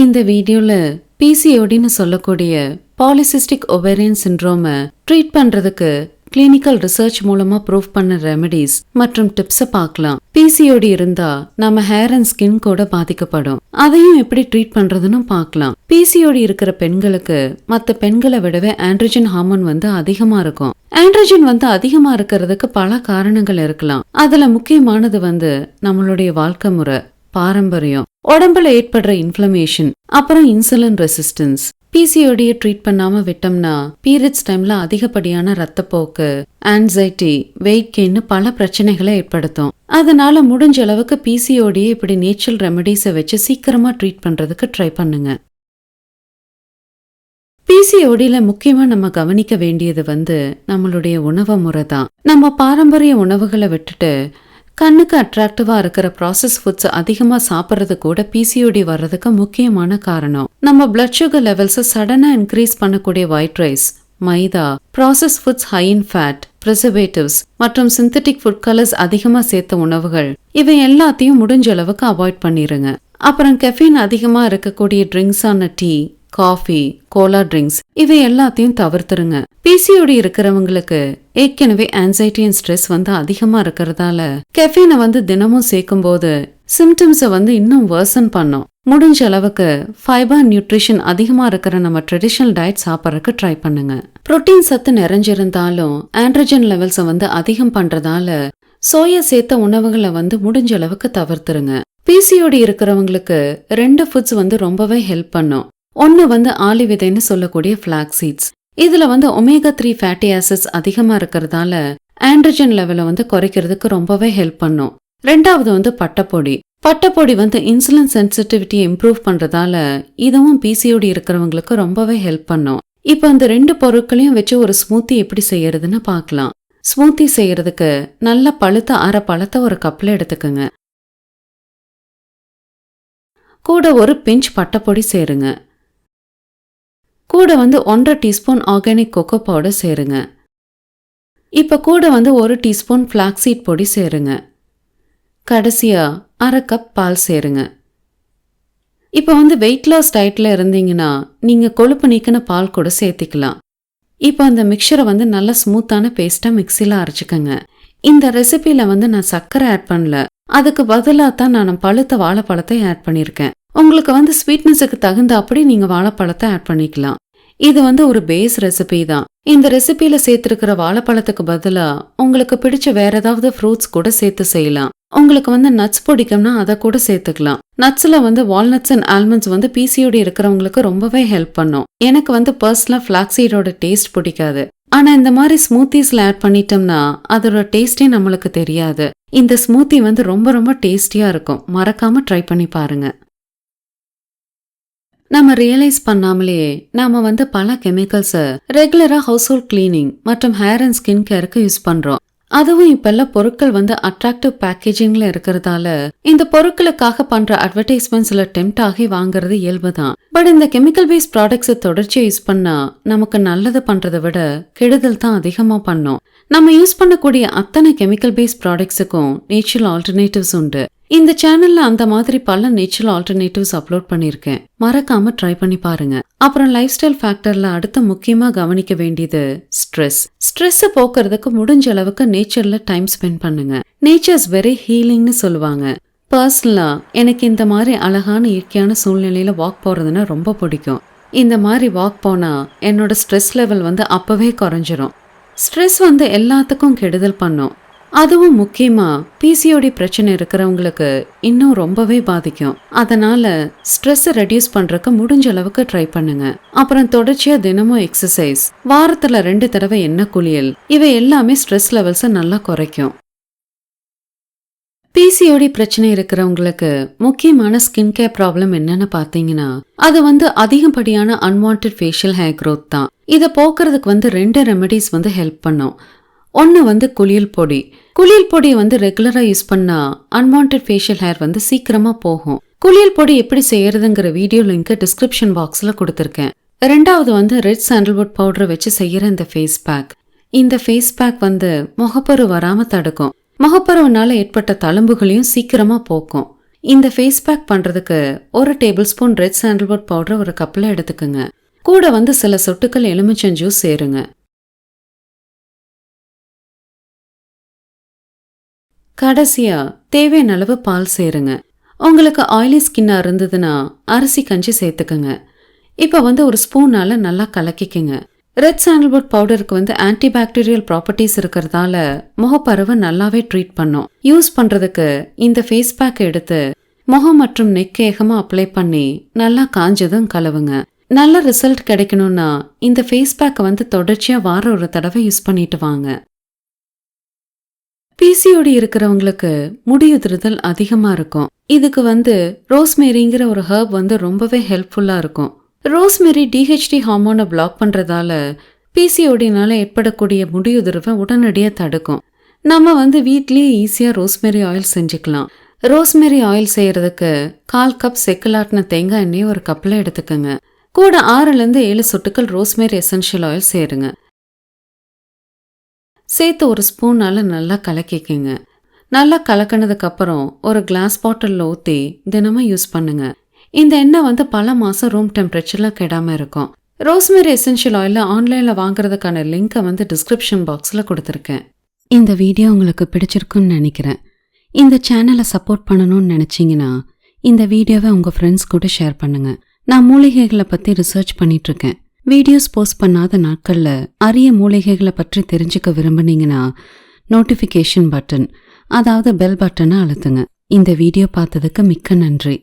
இந்த வீடியோல பிசிஓடின்னு சொல்லக்கூடிய பாலிசிஸ்டிக் ஒவேரியன் சிண்ட்ரோமை ட்ரீட் பண்றதுக்கு கிளினிக்கல் ரிசர்ச் மூலமா ப்ரூவ் பண்ண ரெமெடிஸ் மற்றும் டிப்ஸை பார்க்கலாம். பிசிஓடி இருந்தா நம்ம ஹேர் அண்ட் ஸ்கின் கூட பாதிக்கப்படும். அதையும் எப்படி ட்ரீட் பண்றதுன்னு பார்க்கலாம். பிசிஓடி இருக்கிற பெண்களுக்கு மற்ற பெண்களை விடவே ஆண்ட்ரஜன் ஹார்மோன் வந்து அதிகமா இருக்கும். ஆண்ட்ரஜன் வந்து அதிகமா இருக்கிறதுக்கு பல காரணங்கள் இருக்கலாம். அதுல முக்கியமானது வந்து நம்மளுடைய வாழ்க்கை முறை. பாரம்பரியம் உடம்புல ஏற்படுற இன்ஃப்ளமேஷன் அப்புறம் இன்சுலின் ரெசிஸ்டன்ஸ் பிசிஓடியை ட்ரீட் பண்ணாம விட்டோம்னா பீரியட்ஸ் டைம்ல அதிகப்படியான ரத்தப்போக்கு ஆன்சைட்டி வெயிட் கெயின்னு பல பிரச்சனைகளை ஏற்படுத்தும். அதனால முடிஞ்ச அளவுக்கு பிசிஓடியை இப்படி நேச்சுரல் ரெமெடிஸை வச்சு சீக்கிரமா ட்ரீட் பண்றதுக்கு ட்ரை பண்ணுங்க. பிசிஓடியில முக்கியமா நம்ம கவனிக்க வேண்டியது வந்து நம்மளுடைய உணவு முறை தான். நம்ம பாரம்பரிய உணவுகளை விட்டுட்டு கண்ணுக்கு அட்ராக்டிவா இருக்கிற ப்ராசஸ் ஃபுட்ஸ் அதிகமா சாப்பிட்றது கூட பிசிஓடி வர்றதுக்கு முக்கியமான காரணம். நம்ம பிளட் சுகர் லெவல்ஸை சடனா இன்க்ரீஸ் பண்ணக்கூடிய white rice maida process foods high in fat preservatives மற்றும் சிந்தட்டிக் ஃபுட் கலர்ஸ் அதிகமா சேர்த்த உணவுகள். இவை எல்லாத்தையும் முடிஞ்ச அளவுக்கு அவாய்ட் பண்ணிருங்க. அப்புறம் கெஃபின் அதிகமா இருக்கக்கூடிய ட்ரிங்க்ஸான டீ காஃபி கோலா ட்ரிங்க்ஸ் இவை எல்லாத்தையும் தவிர்த்துருங்க. பிசிஓடி இருக்கிறவங்களுக்கு ஏற்கனவே ஆன்சைட்டி அண்ட் ஸ்ட்ரெஸ் வந்து அதிகமா இருக்கிறதால கெஃபீனை வந்து தினமும் சேர்க்கும் போது சிம்டம்ஸை வந்து இன்னும் வேர்சன் பண்ணும். முடிஞ்ச அளவுக்கு ஃபைபர் நியூட்ரிஷன் அதிகமா இருக்கிற நம்ம ட்ரெடிஷனல் டயட் சாப்பிட்றதுக்கு ட்ரை பண்ணுங்க. புரோட்டீன் சத்து நிறைஞ்சிருந்தாலும் ஆண்ட்ரஜன் லெவல்ஸை வந்து அதிகம் பண்றதால சோயா சேர்த்த உணவுகளை வந்து முடிஞ்ச அளவுக்கு தவிர்த்துருங்க. பிசிஓடி இருக்கிறவங்களுக்கு ரெண்டு ஃபுட்ஸ் வந்து ரொம்பவே ஹெல்ப் பண்ணும். ஒன்று வந்து ஆலி விதைன்னு சொல்லக்கூடிய ஃபிளாக் சீட்ஸ் இதில் வந்து ஒமேகா த்ரீ ஃபேட்டி ஆசிட்ஸ் அதிகமாக இருக்கிறதால ஆண்ட்ரஜன் லெவலை வந்து குறைக்கிறதுக்கு ரொம்பவே ஹெல்ப் பண்ணும். ரெண்டாவது வந்து பட்டப்பொடி. பட்டப்பொடி வந்து இன்சுலின் சென்சிட்டிவிட்டி இம்ப்ரூவ் பண்ணுறதால இதுவும் பிசிஓடி இருக்கிறவங்களுக்கு ரொம்பவே ஹெல்ப் பண்ணும். இப்போ அந்த ரெண்டு பொருட்களையும் வச்சு ஒரு ஸ்மூத்தி எப்படி செய்யறதுன்னு பார்க்கலாம். ஸ்மூத்தி செய்யறதுக்கு நல்ல பழுத்த அரை பழத்தை ஒரு கப்பில் எடுத்துக்கோங்க. கூட ஒரு பிஞ்ச் பட்டப்பொடி சேருங்க. கூட வந்து ஒன்றரை டீஸ்பூன் ஆர்கானிக் கொக்கோ பவுடர் சேருங்க. இப்போ கூட வந்து ஒரு டீஸ்பூன் ஃப்ளாக்ஸீட் பொடி சேருங்க. கடைசியாக அரை கப் பால் சேருங்க. இப்போ வந்து வெயிட் லாஸ் டயட்டில் இருந்தீங்கன்னா நீங்கள் கொழுப்பு நீக்கின பால் கூட சேர்த்திக்கலாம். இப்போ அந்த மிக்சரை வந்து நல்லா ஸ்மூத்தான பேஸ்ட்டாக மிக்சியில் அரைச்சிக்கோங்க. இந்த ரெசிபியில் வந்து நான் சர்க்கரை ஆட் பண்ணல. அதுக்கு பதிலாக தான் நான் பழுத்த வாழைப்பழத்தை ஆட் பண்ணியிருக்கேன். உங்களுக்கு வந்து ஸ்வீட்னஸுக்கு தகுந்த அப்படி நீங்கள் வாழைப்பழத்தை ஆட் பண்ணிக்கலாம். இது வந்து ஒரு பேஸ் ரெசிபி தான். இந்த ரெசிபியில சேர்த்துருக்கிற வாழைப்பழத்துக்கு பதிலா உங்களுக்கு பிடிச்ச வேற ஏதாவது ஃப்ரூட்ஸ் கூட சேர்த்து செய்யலாம். உங்களுக்கு வந்து நட்ஸ் பிடிக்கும்னா அதை கூட சேர்த்துக்கலாம். நட்ஸ்ல வந்து வால்நட்ஸ் அண்ட் ஆல்மண்ட்ஸ் வந்து பிசிஓடி இருக்கிறவங்களுக்கு ரொம்பவே ஹெல்ப் பண்ணும். எனக்கு வந்து பர்சனலா ஃபிளாக்ஸீடோட டேஸ்ட் பிடிக்காது. ஆனா இந்த மாதிரி ஸ்மூத்திஸ்ல ஆட் பண்ணிட்டோம்னா அதோட டேஸ்டே நம்மளுக்கு தெரியாது. இந்த ஸ்மூத்தி வந்து ரொம்ப ரொம்ப டேஸ்டியா இருக்கும். மறக்காம ட்ரை பண்ணி பாருங்க. நம்ம ரியலைஸ் பண்ணாமலே நாம வந்து பல கெமிக்கல்ஸை ரெகுலரா ஹவுஸ் ஹோல்ட் கிளீனிங் மற்றும் ஹேர் அண்ட் ஸ்கின் கேருக்கு யூஸ் பண்றோம். அதுவும் இப்பெல்லாம் பொருட்கள் வந்து அட்ராக்டிவ் பேக்கேஜிங்ல இருக்கிறதால இந்த பொருட்களுக்காக பண்ற அட்வர்டைஸ்மெண்ட்ஸ்ல டெம்ட் ஆகி வாங்குறது இயல்புதான். பட் இந்த கெமிக்கல் பேஸ்ட் ப்ராடக்ட்ஸை தொடர்ச்சியா யூஸ் பண்ணா நமக்கு நல்லது பண்றதை விட கெடுதல் தான் அதிகமா பண்ணும். நம்ம யூஸ் பண்ணக்கூடிய அத்தனை கெமிக்கல் பேஸ்ட் ப்ராடக்ட்ஸுக்கும் நேச்சுரல் ஆல்டர்னேட்டிவ்ஸ் உண்டு. இந்த சேனல்ல அந்த மாதிரி பல நேச்சுரல் ஆல்டர்னேட்டிவ்ஸ் அப்லோட் பண்ணியிருக்கேன் மறக்காம ட்ரை பண்ணி பாருங்க. அப்புறம் லைஃப் ஸ்டைல் ஃபேக்டர்ல அடுத்து முக்கியமா கவனிக்க வேண்டியது ஸ்ட்ரெஸ் ஸ்ட்ரெஸ் போக்குறதுக்கு முடிஞ்ச அளவுக்கு நேச்சர்ல டைம் ஸ்பெண்ட் பண்ணுங்க. நேச்சர்ஸ் வெரி ஹீலிங்னு சொல்லுவாங்க. பர்சனலா எனக்கு இந்த மாதிரி அழகான இயற்கையான சூழ்நிலையில வாக் போறதுன்னா ரொம்ப பிடிக்கும். இந்த மாதிரி வாக் போனா என்னோட ஸ்ட்ரெஸ் லெவல் வந்து அப்பவே குறைஞ்சிரும். ஸ்ட்ரெஸ் வந்து எல்லாத்துக்கும் கெடுதல் பண்ணும். அதுவும் முக்கியமா பிசிஓடி பிரச்சனை இருக்கிறவங்களுக்கு இன்னும் ரொம்பவே பாதிக்கும். அதனால ஸ்ட்ரெஸ்ஸை ரெடியூஸ் பண்றதுக்கு முடிஞ்ச அளவுக்கு ட்ரை பண்ணுங்க. அப்புறம் தொடர்ச்சியா தினமும் எக்ஸசைஸ் வாரத்துல ரெண்டு தடவை எண்ணெய் குளியல். இவை எல்லாமே ஸ்ட்ரெஸ் லெவல்ஸை நல்லா குறைக்கும். பிசிஓடி பிரச்சனை இருக்கிறவங்களுக்கு முக்கியமான ஸ்கின் கேர் ப்ராப்ளம் என்னன்னு பாத்தீங்கன்னா அது வந்து அதிகப்படியான அன்வான்ட் ஃபேஷியல் ஹேர் க்ரோத் தான். இதை போக்குறதுக்கு வந்து ரெண்டு ரெமெடிஸ் வந்து ஹெல்ப் பண்ணும். ஒன்று வந்து குளியல் பொடி. குளியல் பொடியை வந்து ரெகுலராக யூஸ் பண்ணால் அன்வான்ட் ஃபேஷியல் ஹேர் வந்து சீக்கிரமாக போகும். குளியல் பொடி எப்படி செய்யறதுங்கிற வீடியோ லிங்க் டிஸ்கிரிப்ஷன் பாக்ஸில் கொடுத்துருக்கேன். ரெண்டாவது வந்து ரெட் சாண்டல்வுட் பவுடரை வச்சு செய்கிற இந்த ஃபேஸ் பேக் இந்த ஃபேஸ் பேக் வந்து முகப்பரு வராமல் தடுக்கும். முகப்பருவனால ஏற்பட்ட தழும்புகளையும் சீக்கிரமாக போக்கும். இந்த ஃபேஸ் பேக் பண்ணுறதுக்கு ஒரு டேபிள் ஸ்பூன் ரெட் சாண்டல்வுட் பவுடரை ஒரு கப்பில் எடுத்துக்கோங்க. கூட வந்து சில சொட்டுக்கள் எலுமிச்சம் ஜூஸ் சேருங்க. கடைசியா தேவையான அளவு பால் சேருங்க. உங்களுக்கு ஆயிலி ஸ்கின்னா இருந்ததுன்னா அரிசி கஞ்சி சேர்த்துக்கங்க. இப்போ வந்து ஒரு ஸ்பூனால் நல்லா கலக்கிக்கங்க. ரெட் சாண்டல்வுட் பவுடருக்கு வந்து ஆன்டிபாக்டீரியல் ப்ராப்பர்ட்டிஸ் இருக்கிறதால முகப்பருவை நல்லாவே ட்ரீட் பண்ணும். யூஸ் பண்ணுறதுக்கு இந்த ஃபேஸ் பேக் எடுத்து முகம் மற்றும் நெக் ஏகமாக அப்ளை பண்ணி நல்லா காஞ்சதும் கலவுங்க நல்ல ரிசல்ட் கிடைக்கணும்னா இந்த ஃபேஸ் பேக்கை வந்து தொடர்ச்சியாக வாரம் ஒரு தடவை யூஸ் பண்ணிட்டு வாங்க. பிசிஓடி இருக்கிறவங்களுக்கு முடியுதிருதல் அதிகமாக இருக்கும். இதுக்கு வந்து ரோஸ்மேரிங்கிற ஒரு ஹர்ப் வந்து ரொம்பவே ஹெல்ப்ஃபுல்லாக இருக்கும். ரோஸ்மெரி டிஹெச்டி ஹார்மோனை பிளாக் பண்ணுறதால பிசிஓடினால ஏற்படக்கூடிய முடியுதிர்வை உடனடியாக தடுக்கும். நம்ம வந்து வீட்லேயே ஈஸியாக ரோஸ்மெரி ஆயில் செஞ்சுக்கலாம். ரோஸ்மெரி ஆயில் செய்கிறதுக்கு கால் கப் செக்கலாட்டின தேங்காய் எண்ணெயை ஒரு கப்பில் எடுத்துக்கோங்க. கூட ஆறுலேருந்து ஏழு சொட்டுக்கள் ரோஸ்மெரி எசென்ஷியல் ஆயில் சேருங்க. சேர்த்து ஒரு ஸ்பூனால நல்லா கலக்கிக்கங்க. நல்லா கலக்கினதுக்கப்புறம் ஒரு கிளாஸ் பாட்டிலில் ஊற்றி தினமும் யூஸ் பண்ணுங்க. இந்த எண்ணெய் வந்து பல மாதம் ரூம் டெம்பரேச்சரில் கெடாமல் இருக்கும். ரோஸ்மெரி எசென்ஷியல் ஆயிலில் ஆன்லைனில் வாங்குறதுக்கான லிங்கை வந்து டிஸ்கிரிப்ஷன் பாக்ஸில் கொடுத்துருக்கேன். இந்த வீடியோ உங்களுக்கு பிடிச்சிருக்குன்னு நினைக்கிறேன். இந்த சேனலை சப்போர்ட் பண்ணணும்னு நினச்சிங்கன்னா இந்த வீடியோவை உங்கள் ஃப்ரெண்ட்ஸ் கூட ஷேர் பண்ணுங்கள் நான் மூலிகைகளை பற்றி ரிசர்ச் பண்ணிகிட்ருக்கேன் வீடியோஸ் போஸ்ட் பண்ணாத நாட்களில் அரிய மூலிகைகளை பற்றி தெரிஞ்சுக்க விரும்புனீங்கன்னா நோட்டிஃபிகேஷன் பட்டன் அதாவது பெல் பட்டனை அழுத்துங்க. இந்த வீடியோ பார்த்ததுக்கு மிக்க நன்றி.